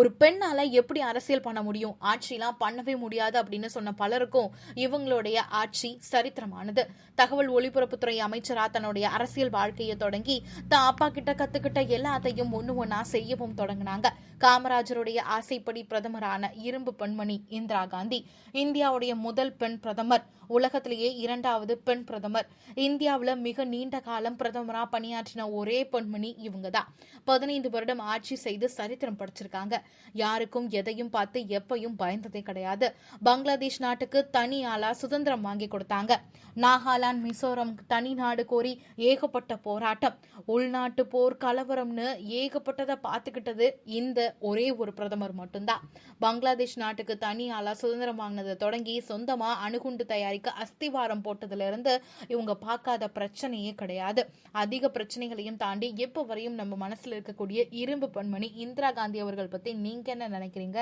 ஒரு பெண்ணால எப்படி அரசியல் பண்ண முடியும்? ஆட்சிலாம் பண்ணவே முடியாது அப்படின்னு சொன்ன பலருக்கும் இவங்களுடைய ஆட்சி சரித்திரமானது. தகவல் ஒலிபரப்புத்துறை அமைச்சரா தன்னுடைய அரசியல் வாழ்க்கையை தொடங்கி தான் அப்பா கிட்ட கத்துக்கிட்ட எல்லாத்தையும் ஒண்ணு ஒன்னா செய்யவும் தொடங்கினாங்க. காமராஜருடைய ஆசைப்படி பிரதமரான இரும்பு பெண்மணி இந்திரா காந்தி. இந்தியாவுடைய முதல் பெண் பிரதமர் உலகத்திலேயே இரண்டாவது பெண் பிரதமர். இந்தியாவில் மிக நீண்ட காலம் பிரதமரா பணியாற்றின ஒரே பெண்மணி இவங்க தான் பதினைந்து வருடம் ஆட்சி செய்து சரித்திரம் படைச்சிருக்காங்க. யாருக்கும் எதையும் பார்த்து எப்பையும் பயந்ததே கிடையாது. பங்களாதேஷ் நாட்டுக்கு தனி ஆளா சுதந்திரம் வாங்கி கொடுத்தாங்க. நாகாலாந்து மிசோரம் தனி நாடு கோரி ஏகப்பட்ட போராட்டம். உள்நாட்டு போர் கலவரம்னு ஏகப்பட்டதை பார்த்துக்கிட்டது இந்த ஒரே ஒரு பிரதமர் மட்டும்தான். பங்களாதேஷ் நாட்டுக்கு தனி ஆளா சுதந்திரம் வாங்கினதை தொடங்கி சொந்தமா அணுகுண்டு தயாரிக்க அஸ்திவாரம் போட்டதுல இருந்து இவங்க பார்க்காத பிரச்சனையே கிடையாது. அதிக பிரச்சனைகளையும் தாண்டி எப்ப வரையும் நம்ம மனசுல இருக்கக்கூடிய இரும்பு பெண்மணி இந்திரா காந்தி அவர்கள் பத்தி நீங்க என்ன நினைக்கிறீங்க?